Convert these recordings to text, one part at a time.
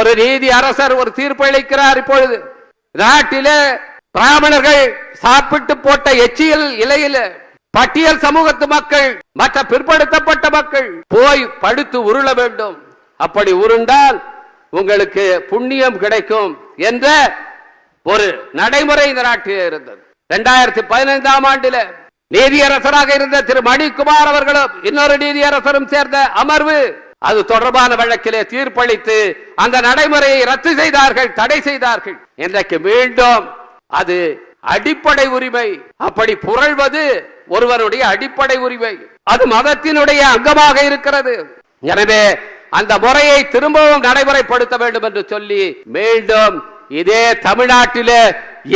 ஒரு நீதி அரசர் ஒரு தீர்ப்பு அளிக்கிறார் இப்பொழுது. நாட்டிலே பிராமணர்கள் சாப்பிட்டு போட்ட எச்சியல் இலையில பட்டியல் சமூகத்து மக்கள் மற்ற பிற்படுத்தப்பட்ட மக்கள் போய் படுத்து உருள வேண்டும். அப்படி உருண்டால் உங்களுக்கு புண்ணியம் கிடைக்கும் என்ற ஒரு நடைமுறை இந்த நாட்டில் இருந்தது. இரண்டாயிரத்தி பதினைந்தாம் ஆண்டில நீதியரசராக இருந்த திரு மணிக்குமார் அவர்களும் இன்னொரு நீதியரசரும் சேர்ந்த அமர்வு அது தொடர்பான வழக்கிலே தீர்ப்பளித்து அந்த நடைமுறையை ரத்து செய்தார்கள் தடை செய்தார்கள். இன்றைக்கு மீண்டும் அது அடிப்படை உரிமை. அப்படி புரள்வது ஒருவருடைய அடிப்படை உரிமை. அது மதத்தினுடைய அங்கமாக இருக்கிறது. எனவே அந்த முறையை திரும்பவும் நடைமுறைப்படுத்த வேண்டும் என்று சொல்லி மீண்டும் இதே தமிழ்நாட்டிலே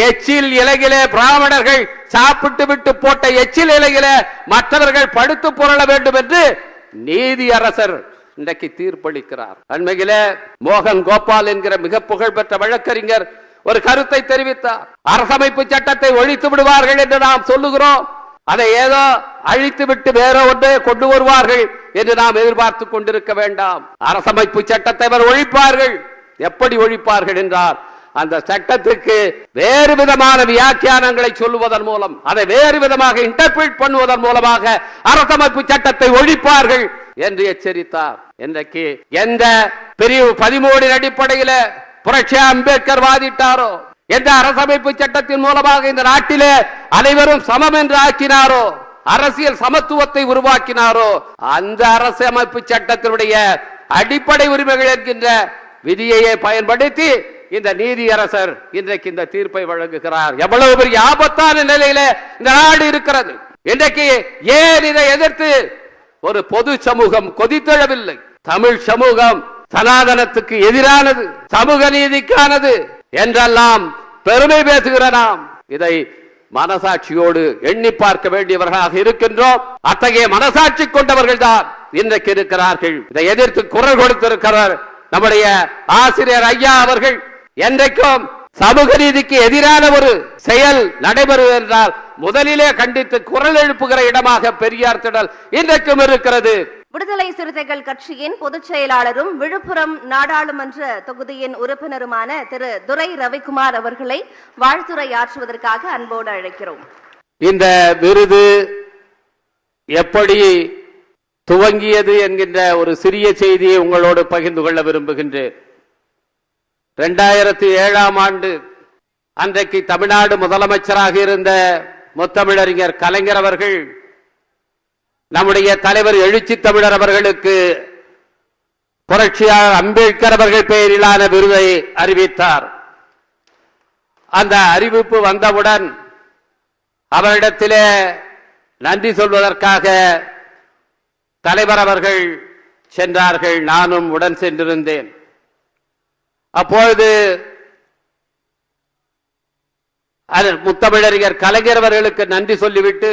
எச்சில் இலகிலே பிராமணர்கள் சாப்பிட்டு விட்டு போட்ட எச்சில் இலையிலே மற்றவர்கள் படுத்து புரள வேண்டும் என்று நீதி அரசர் இன்றைக்கு தீர்ப்பளிக்கிறார். அண்மையிலே மோகன் கோபால் என்கிற மிக புகழ்பெற்ற வழக்கறிஞர் ஒரு கருத்தை தெரிவித்தார். அரசமைப்பு சட்டத்தை ஒழித்து விடுவார்கள் என்று நாம் சொல்லுகிறோம். அதை ஏதோ அழித்து விட்டு வேற ஒன்றே கொண்டு வருவார்கள் என்று நாம் எதிர்பார்த்து கொண்டிருக்க வேண்டாம். அரசமைப்பு சட்டத்தை அவர் ஒழிப்பார்கள். எப்படி ஒழிப்பார்கள் என்றால் அந்த சட்டத்துக்கு வேறு விதமான வியாக்கியானங்களை சொல்லுவதன் மூலம் அதை வேறு விதமாக இன்டர்பிரிட் பண்ணுவதன் மூலமாக அரசமைப்பு சட்டத்தை ஒழிப்பார்கள் என்று எச்சரித்தார். இன்றைக்கு எந்த பிரிவு பதிமூடின் அடிப்படையில புரட்சி அம்பேத்கர் வாதிட்டாரோ எந்த அரசமைப்பு சட்டத்தின் மூலமாக இந்த நாட்டிலே அனைவரும் சமம் என்று ஆக்கினாரோ அரசியல் சமத்துவத்தை உருவாக்கினாரோ அந்த அரசமைப்பு சட்டத்தினுடைய அடிப்படை உரிமைகள் என்கின்ற விதியையே பயன்படுத்தி இந்த நீதியரசர் இன்றைக்கு இந்த தீர்ப்பை வழங்குகிறார். எவ்வளவு பெரிய ஆபத்தான நிலையில இந்த நாடு இருக்கிறது. இன்றைக்கு ஏன் இதை எதிர்த்து ஒரு பொது சமூகம் கொதித்தெழவில்லை. தமிழ் சமூகம் சனாதனத்துக்கு எதிரானது சமூக நீதிக்கானது என்றெல்லாம் பெருமை பேசுகிற நாம் இதை மனசாட்சியோடு எண்ணி பார்க்க வேண்டியவர்களாக இருக்கின்றோம். அத்தகைய மனசாட்சி கொண்டவர்கள் தான் இன்றைக்கு இருக்கிறார்கள். இதை எதிர்த்து குரல் கொடுத்திருக்கிறார் நம்முடைய ஆசிரியர் ஐயா அவர்கள். என்றைக்கும் சமூக நீதிக்கு எதிரான ஒரு செயல் நடைபெறும் என்றால் முதலிலே கண்டித்து குரல் எழுப்புகிற இடமாக பெரியார் திடல் இன்றைக்கும் இருக்கிறது. விடுதலை சிறுத்தைகள் கட்சியின் பொதுச் செயலாளரும் விழுப்புரம் நாடாளுமன்ற தொகுதியின் உறுப்பினருமான திரு துரை ரவிக்குமார் அவர்களை வாழ்த்துரையாற்றுவதற்காக அன்போடு அழைக்கிறோம். இந்த விருது எப்படி துவங்கியது என்கின்ற ஒரு சிறிய செய்தியை உங்களோடு பகிர்ந்து கொள்ள விரும்புகின்றேன். இரண்டாயிரத்தி ஏழாம் ஆண்டு அன்றைக்கு தமிழ்நாடு முதலமைச்சராக இருந்த முத்தமிழறிஞர் கலைஞர் அவர்கள் நம்முடைய தலைவர் எழுச்சி தமிழர் அவர்களுக்கு புரட்சியாளர் அம்பேத்கர் அவர்கள் பெயரிலான விருதை அறிவித்தார். அந்த அறிவிப்பு வந்தவுடன் அவரிடத்திலே நன்றி சொல்வதற்காக தலைவர் அவர்கள் சென்றார்கள். நானும் உடன் சென்றிருந்தேன். அப்பொழுது அது முத்தமிழறிஞர் கலைஞர் அவர்களுக்கு நன்றி சொல்லிவிட்டு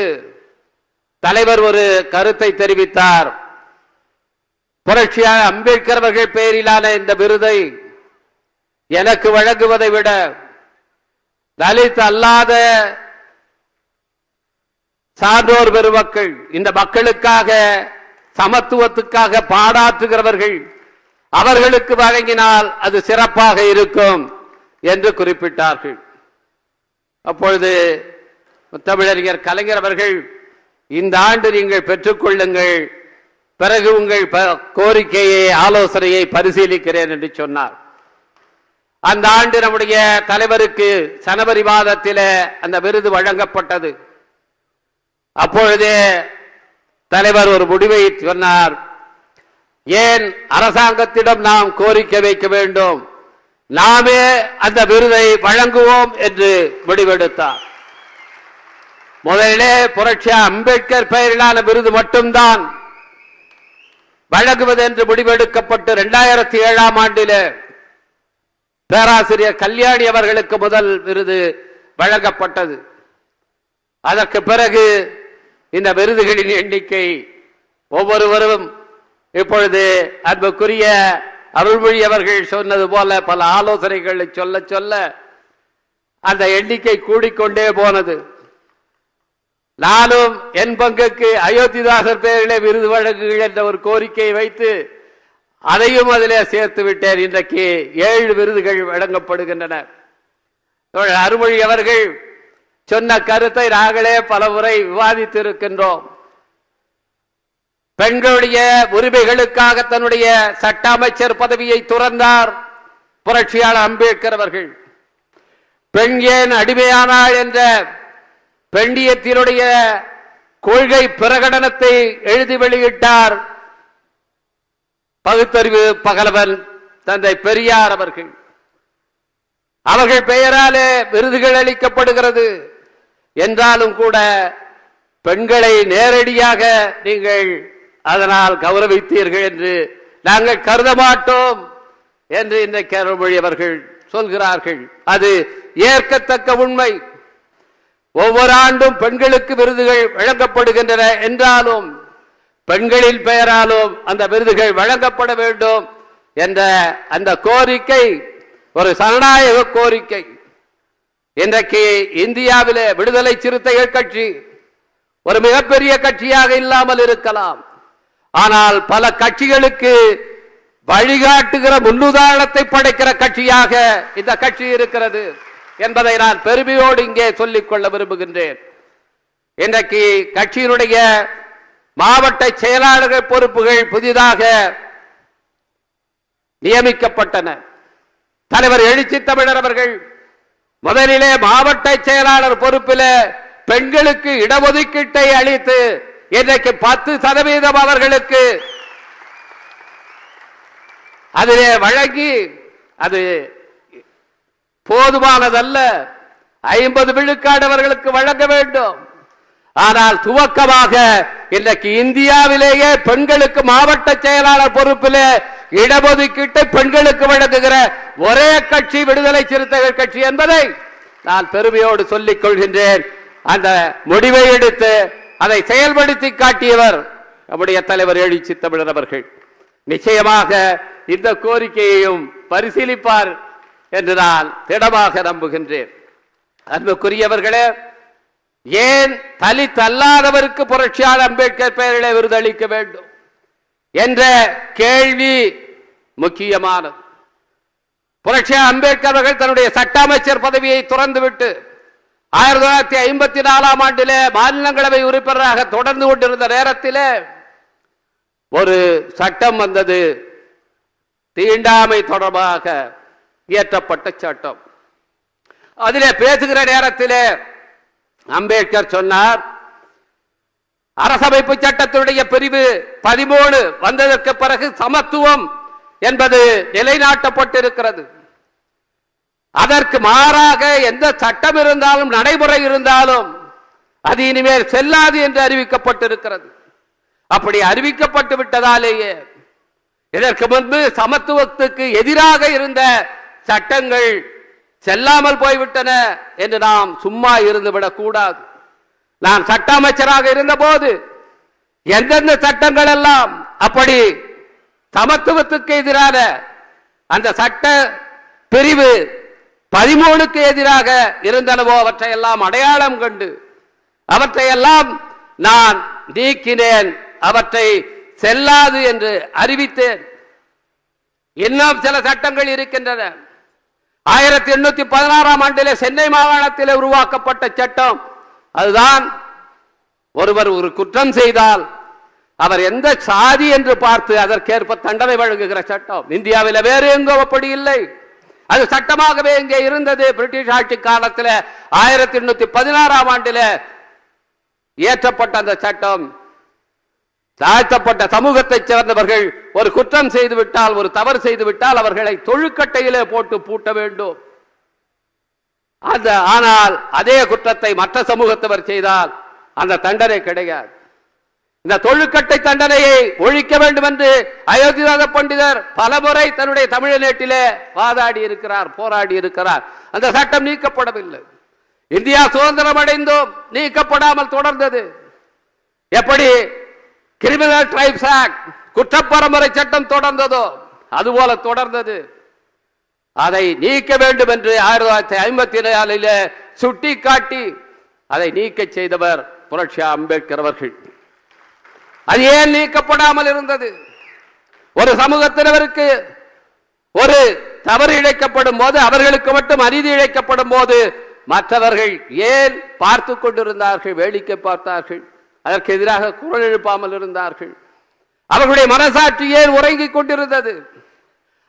தலைவர் ஒரு கருத்தை தெரிவித்தார். புரட்சியாக அம்பேத்கர் அவர்கள் பெயரிலான இந்த விருதை எனக்கு வழங்குவதை விட தலித் அல்லாத சான்றோர் பெருமக்கள் இந்த மக்களுக்காக சமத்துவத்துக்காக பாடாற்றுகிறவர்கள் அவர்களுக்கு வழங்கினால் அது சிறப்பாக இருக்கும் என்று குறிப்பிட்டார்கள். அப்பொழுது தமிழறிஞர் கலைஞர் அவர்கள் இந்த ஆண்டு நீங்கள் பெற்றுக்கொள்ளுங்கள் பிறகு உங்கள் ப- கோரிக்கையை ஆலோசனையை பரிசீலிக்கிறேன் என்று சொன்னார். அந்த ஆண்டு நம்முடைய தலைவருக்கு ஜனவரி மாதத்தில் அந்த விருது வழங்கப்பட்டது. அப்பொழுதே தலைவர் ஒரு முடிவை சொன்னார். ஏன் அரசாங்கத்திடம் நாம் கோரிக்கை வைக்க வேண்டும்? நாமே அந்த விருதை வழங்குவோம் என்று முடிவெடுத்தார். முதலிலே புரட்சி அம்பேத்கர் பெயரிலான விருது மட்டும்தான் வழங்குவது என்று முடிவெடுக்கப்பட்டு இரண்டாயிரத்தி ஏழாம் ஆண்டிலே பேராசிரியர் கல்யாணி அவர்களுக்கு முதல் விருது வழங்கப்பட்டது. அதற்கு பிறகு இந்த விருதுகளின் எண்ணிக்கை ஒவ்வொருவரும் இப்பொழுது அன்புக்குரிய அருள்மொழி அவர்கள் சொன்னது போல பல ஆலோசனைகளை சொல்ல சொல்ல அந்த எண்ணிக்கை கூடிக்கொண்டே போனது. நானும் என் பங்குக்கு அயோத்திதாசர் பேரிலே விருது வழங்குகள் என்ற ஒரு கோரிக்கையை வைத்து அதையும் அதிலே சேர்த்து விட்டேன். இன்றைக்கு ஏழு விருதுகள் வழங்கப்படுகின்றன. அருள்மொழி அவர்கள் சொன்ன கருத்தை நாங்களே பல முறை விவாதித்திருக்கின்றோம். பெண்களுடைய உரிமைகளுக்காக தன்னுடைய சட்ட அமைச்சர் பதவியை துறந்தார் புரட்சியாளர் அம்பேத்கர் அவர்கள். பெண் ஏன் அடிமையானாள் என்ற பெண்டியத்தினுடைய கொள்கை பிரகடனத்தை எழுதி வெளியிட்டார் பகுத்தறிவு பகலவன் தந்தை பெரியார் அவர்கள். அவர்கள் பெயராலே விருதுகள் அளிக்கப்படுகிறது. என்றாலும் கூட பெண்களை நேரடியாக நீங்கள் அதனால் கௌரவித்தீர்கள் என்று நாங்கள் கருத மாட்டோம் என்று இன்றைக்கு அருள்மொழி அவர்கள் சொல்கிறார்கள். அது ஏற்கத்தக்க உண்மை. ஒவ்வொரு ஆண்டும் பெண்களுக்கு விருதுகள் வழங்கப்படுகின்றன என்றாலும் பெண்களின் பெயராலும் அந்த விருதுகள் வழங்கப்பட வேண்டும் என்ற அந்த கோரிக்கை ஒரு சனநாயக கோரிக்கை. இன்றைக்கு இந்தியாவிலே விடுதலை சிறுத்தைகள் கட்சி ஒரு மிகப்பெரிய கட்சியாக இல்லாமல் இருக்கலாம். ஆனால் பல கட்சிகளுக்கு வழிகாட்டுகிற முன்னுதாரணத்தை படைக்கிற கட்சியாக இந்த கட்சி இருக்கிறது என்பதை நான் பெருமையோடு இங்கே சொல்லிக் கொள்ள விரும்புகின்றேன். இன்றைக்கு கட்சியினுடைய மாவட்ட செயலாளர்கள் பொறுப்புகள் புதிதாக நியமிக்கப்பட்டன. தலைவர் எழுச்சி தமிழர் அவர்கள் முதலிலே மாவட்ட செயலாளர் பொறுப்பில் பெண்களுக்கு இடஒதுக்கீட்டை அளித்து இன்றைக்கு பத்து சதவீதம் அவர்களுக்கு அதிலே வழங்கி அது போதுமானதல்ல. ஐம்பது விழுக்காடு அவர்களுக்கு வழங்க வேண்டும். ஆனால் துவக்கமாக இன்றைக்கு இந்தியாவிலேயே பெண்களுக்கு மாவட்ட செயலாளர் பொறுப்பிலே இடஒதுக்கீட்டை பெண்களுக்கு வழங்குகிற ஒரே கட்சி விடுதலை சிறுத்தைகள் கட்சி என்பதை நான் பெருமையோடு சொல்லிக் கொள்கின்றேன். அந்த முடிவை எடுத்து அதை செயல்படுத்தி காட்டியவர் நம்முடைய தலைவர் எழுச்சி தமிழர் அவர்கள். நிச்சயமாக இந்த கோரிக்கையையும் பரிசீலிப்பார் என்று நான் திடமாக நம்புகின்றேன். அன்புக்குரியவர்களே ஏன் தலித் அல்லாதவருக்கு புரட்சியாளர் அம்பேத்கர் பெயரிலே விருதளிக்க வேண்டும் என்ற கேள்வி முக்கியமானது. புரட்சியாளர் அம்பேத்கர் அவர்கள் தன்னுடைய சட்ட அமைச்சர் பதவியை துறந்துவிட்டு ஆயிரத்தி தொள்ளாயிரத்தி ஐம்பத்தி நாலாம் ஆண்டிலே மாநிலங்களவை உறுப்பினராக தொடர்ந்து கொண்டிருந்த நேரத்திலே ஒரு சட்டம் வந்தது. தீண்டாமை தொடர்பாக இயற்றப்பட்ட சட்டம். அதிலே பேசுகிற நேரத்திலே அம்பேத்கர் சொன்னார் அரசமைப்பு சட்டத்தினுடைய பிரிவு பதிமூணு வந்ததற்கு பிறகு சமத்துவம் என்பது நிலைநாட்டப்பட்டிருக்கிறது. அதற்கு மாறாக எந்த சட்டம் இருந்தாலும் நடைமுறை இருந்தாலும் அது இனிமேல் செல்லாது என்று அறிவிக்கப்பட்டிருக்கிறது. அப்படி அறிவிக்கப்பட்டு விட்டதாலேயே இதற்கு முன்பு சமத்துவத்துக்கு எதிராக இருந்த சட்டங்கள் செல்லாமல் போய்விட்டன என்று நாம் சும்மா இருந்து விடக்கூடாது நான் சட்ட அமைச்சராக இருந்தபோது எந்தெந்த சட்டங்கள் எல்லாம் அப்படி சமத்துவத்துக்கு எதிரான அந்த சட்ட பிரிவு பதிமூணுக்கு எதிராக இருந்தனவோ அவற்றையெல்லாம் அடையாளம் கண்டு அவற்றையெல்லாம் நான் நீக்கினேன் அவற்றை செல்லாது என்று அறிவித்தேன். இன்னும் சில சட்டங்கள் இருக்கின்றன. ஆயிரத்தி எண்ணூத்தி பதினாறாம் ஆண்டிலே சென்னை மாகாணத்தில் உருவாக்கப்பட்ட சட்டம். அதுதான் ஒருவர் ஒரு குற்றம் செய்தால் அவர் எந்த சாதி என்று பார்த்து அதற்கேற்ப தண்டனை வழங்குகிற சட்டம். இந்தியாவில் வேறு எங்கோ அப்படி இல்லை. அது சட்டமாகவே இங்கே இருந்தது. பிரிட்டிஷ் ஆட்சி காலத்தில் ஆயிரத்தி எண்ணூத்தி பதினாறாம் ஆண்டில் இயற்றப்பட்ட அந்த சட்டம். தாழ்த்தப்பட்ட சமூகத்தைச் சேர்ந்தவர்கள் ஒரு குற்றம் செய்து விட்டால் ஒரு தவறு செய்து விட்டால் அவர்களை தொழுக்கட்டையிலே போட்டு பூட்ட வேண்டும். அந்த ஆனால் அதே குற்றத்தை மற்ற சமூகத்தவர் செய்தால் அந்த தண்டனை கிடையாது. இந்த தொழுக்கட்டை தண்டனையை ஒழிக்க வேண்டும் என்று அயோத்திநாத பண்டிதர் பலமுறை தன்னுடைய தமிழநேட்டிலே வாதாடி இருக்கிறார் போராடி இருக்கிறார். அந்த சட்டம் நீக்கப்படவில்லை. இந்தியா சுதந்திரம் அடைந்தும் நீக்கப்படாமல் தொடர்ந்தது. எப்படி? கிரிமினல் ட்ரைப்ஸ் ஆக்ட் குற்றப்பரம்பரை சட்டம் தொடர்ந்ததோ அதுபோல தொடர்ந்தது. அதை நீக்க வேண்டும் என்று ஆயிரத்தி தொள்ளாயிரத்தி ஐம்பத்தி நாலில் சுட்டி காட்டி அதை நீக்க செய்தவர் புரட்சி அம்பேத்கர் அவர்கள். அது ஏன் நீக்கப்படாமல் இருந்தது? ஒரு சமூகத்தினருக்கு ஒரு தவறு இழைக்கப்படும் போது அவர்களுக்கு மட்டும் அநீதி இழைக்கப்படும் போது மற்றவர்கள் ஏன் பார்த்து கொண்டிருந்தார்கள் வேடிக்கை பார்த்தார்கள் அதற்கு எதிராக குரல் எழுப்பாமல் இருந்தார்கள்? அவர்களுடைய மனசாட்சி ஏன் உறங்கிக் கொண்டிருந்தது?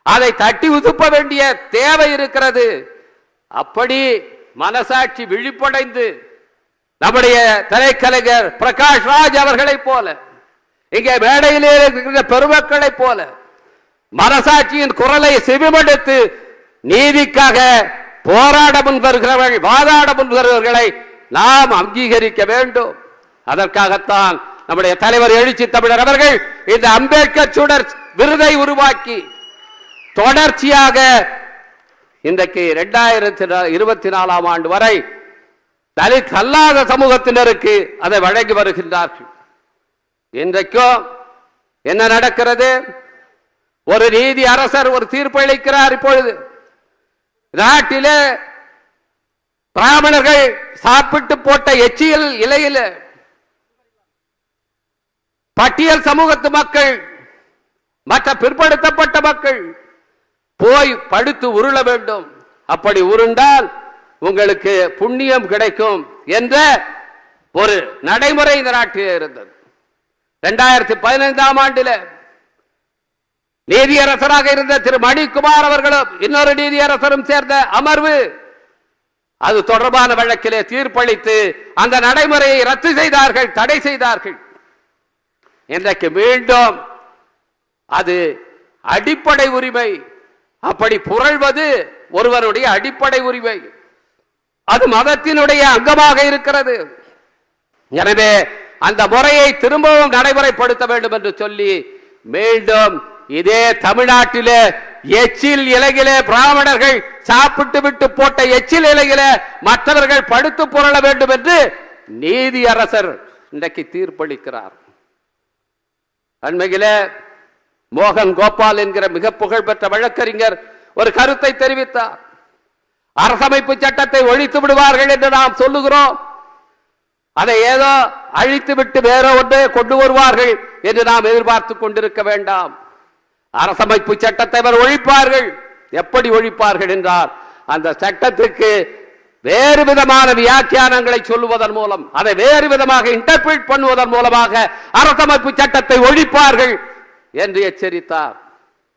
அதை தட்டி உதுப்ப வேண்டிய தேவை இருக்கிறது. அப்படி மனசாட்சி விழிப்படைந்து நம்முடைய திரைக்கலைஞர் பிரகாஷ் ராஜ் அவர்களைப் போல இங்கே மேடையிலே இருக்கிற பெருமக்களைப் போல மனசாட்சியின் குரலை செவிமடுத்து நீதிக்காக போராட முன்வருகிறவர்கள் வாதாட முன்வருகிறவர்களை நாம் அங்கீகரிக்க வேண்டும். அதற்காகத்தான் நம்முடைய தலைவர் எழுச்சி தமிழர் அவர்கள் இந்த அம்பேத்கர் சுடர் விருதை உருவாக்கி தொடர்ச்சியாக இன்றைக்கு இரண்டாயிரத்தி இருபத்தி நாலாம் ஆண்டு வரை தலித் அல்லாத சமூகத்தினருக்கு அதை வழங்கி வருகின்றார்கள். இன்றைக்கும் என்ன நடக்கிறது? ஒரு நீதி அரசர் ஒரு தீர்ப்பு அளிக்கிறார் இப்பொழுது. நாட்டிலே பிராமணர்கள் சாப்பிட்டு போட்ட எச்சியல் இலையில பட்டியல் சமூகத்து மக்கள் மற்ற பிற்படுத்தப்பட்ட மக்கள் போய் படுத்து உருள வேண்டும். அப்படி உருண்டால் உங்களுக்கு புண்ணியம் கிடைக்கும் என்ற ஒரு நடைமுறை இந்த நாட்டில் இருந்தது. இரண்டாயிரத்தி பதினைந்தாம் ஆண்டில நீதியரசராக இருந்த திரு மணிக்குமார் அவர்களும் இன்னொரு நீதியரசரும் சேர்ந்த அமர்வு அது தொடர்பான வழக்கிலே தீர்ப்பளித்து அந்த நடைமுறையை ரத்து செய்தார்கள் தடை செய்தார்கள். இன்றைக்கு மீண்டும் அது அடிப்படை உரிமை. அப்படி புரள்வது ஒருவருடைய அடிப்படை உரிமை. அது மதத்தினுடைய அங்கமாக இருக்கிறது. எனவே அந்த முறையை திரும்பவும் நடைமுறைப்படுத்த வேண்டும் என்று சொல்லி மீண்டும் இதே தமிழ்நாட்டிலே எச்சில் இலகிலே பிராமணர்கள் சாப்பிட்டு விட்டு போட்ட எச்சில் இலையிலே மற்றவர்கள் படுத்து புரள வேண்டும் என்று நீதி அரசர் இன்றைக்கு தீர்ப்பளிக்கிறார். அண்மையிலே மோகன் கோபால் என்கிற மிக புகழ்பெற்ற வழக்கறிஞர் ஒரு கருத்தை தெரிவித்தார். அரசமைப்பு சட்டத்தை ஒழித்து விடுவார்கள் என்று நாம் சொல்லுகிறோம். அதை ஏதோ அழித்து விட்டு வேற ஒன்றை கொண்டு வருவார்கள் என்று நாம் எதிர்பார்த்து கொண்டிருக்க வேண்டாம். அரசமைப்பு சட்டத்தை அவர் ஒழிப்பார்கள். எப்படி ஒழிப்பார்கள் என்றார். அந்த சட்டத்துக்கு வேறு விதமான வியாக்கியானங்களை சொல்லுவதன் மூலம் அதை வேறு விதமாக இன்டர்பிரிட் பண்ணுவதன் மூலமாக அரசமைப்பு சட்டத்தை ஒழிப்பார்கள் என்று எச்சரித்தார்.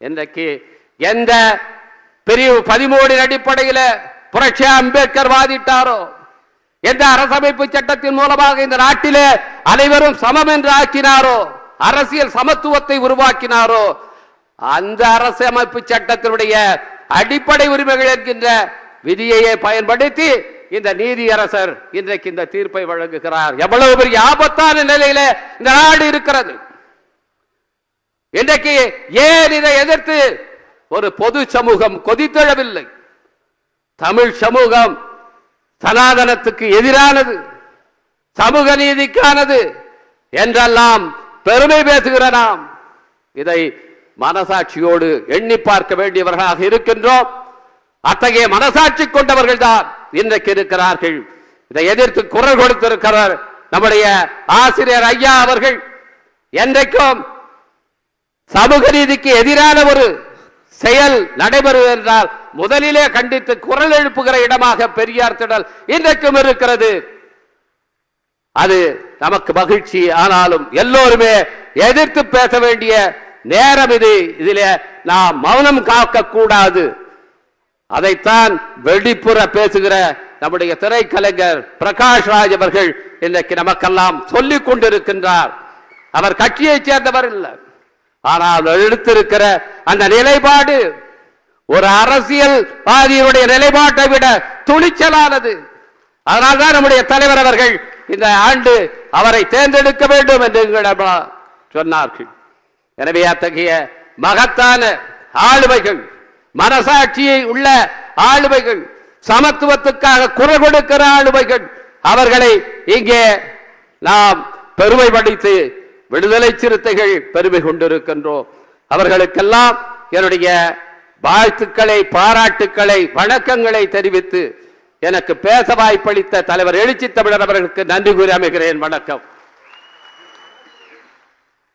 இன்றைக்கு எந்த பிரிவு பதிமூணின் அடிப்படையில் புரட்சி அம்பேத்கர் வாதிட்டாரோ எந்த அரசமைப்பு சட்டத்தின் மூலமாக இந்த நாட்டிலே அனைவரும் சமம் என்று ஆக்கினாரோ அரசியல் சமத்துவத்தை உருவாக்கினாரோ அந்த அரசமைப்பு சட்டத்தினுடைய அடிப்படை உரிமைகள் என்கின்ற விதியையே பயன்படுத்தி இந்த நீதியரசர் இன்றைக்கு இந்த தீர்ப்பை வழங்குகிறார். எவ்வளவு பெரிய ஆபத்தான நிலையில இந்த நாடு இருக்கிறது. இன்றைக்கு ஏன் இதை எதிர்த்து ஒரு பொது சமூகம் கொதித்தெழவில்லை? தமிழ் சமூகம் சனாதனத்துக்கு எதிரானது சமூக நீதிக்கானது என்றெல்லாம் பெருமை பேசுகிற நாம் இதை மனசாட்சியோடு எண்ணி பார்க்க வேண்டியவர்களாக இருக்கின்றோம். அத்தகைய மனசாட்சி கொண்டவர்கள் தான் இன்றைக்கு இருக்கிறார்கள். இதை எதிர்த்து குரல் கொடுத்திருக்கிறார் நம்முடைய ஆசிரியர் ஐயா அவர்கள். என்றைக்கும் சமூக நீதிக்கு எதிரான ஒரு செயல் நடைபெறுவது என்றால் முதலிலே கண்டித்து குரல் எழுப்புகிற இடமாக பெரியார் திடல் இன்றைக்கும் இருக்கிறது. அது நமக்கு மகிழ்ச்சி ஆனாலும் எல்லோருமே எதிர்த்து பேச வேண்டிய நேரம் இது. இதிலே நாம் மௌனம் காக்க கூடாது அதைத்தான் வெளிப்புற பேசுகிற நம்முடைய திரைக்கலைஞர் பிரகாஷ் ராஜ் அவர்கள் இன்றைக்கு நமக்கெல்லாம் சொல்லிக் கொண்டிருக்கின்றார். அவர் கட்சியைச் சேர்ந்தவர் இல்லை. ஆனால் எடுத்திருக்கிற அந்த நிலைப்பாடு ஒரு அரசியல் அரசியல்வாதியுடைய நிலைப்பாட்டை விட துணிச்சலானது. அதனால்தான் நம்முடைய தலைவர் அவர்கள் இந்த ஆண்டு அவரை தேர்ந்தெடுக்க வேண்டும் என்று சொன்னார்கள். எனவே அத்தகைய மகத்தான ஆளுமைகள் மனசாட்சியை உள்ள ஆளுமைகள் சமத்துவத்துக்காக குரல் கொடுக்கிற ஆளுமைகள் அவர்களை இங்கே நாம் பெருமைப்படுத்தி விடுதலை சிறுத்தைகள் பெருமை கொண்டிருக்கின்றோம். அவர்களுக்கெல்லாம் என்னுடைய வாழ்த்துக்களை பாராட்டுக்களை வணக்கங்களை தெரிவித்து எனக்கு பேச வாய்ப்பளித்த தலைவர் எழுச்சி தமிழர் அவர்களுக்கு நன்றி கூறி அமைகிறேன். வணக்கம்.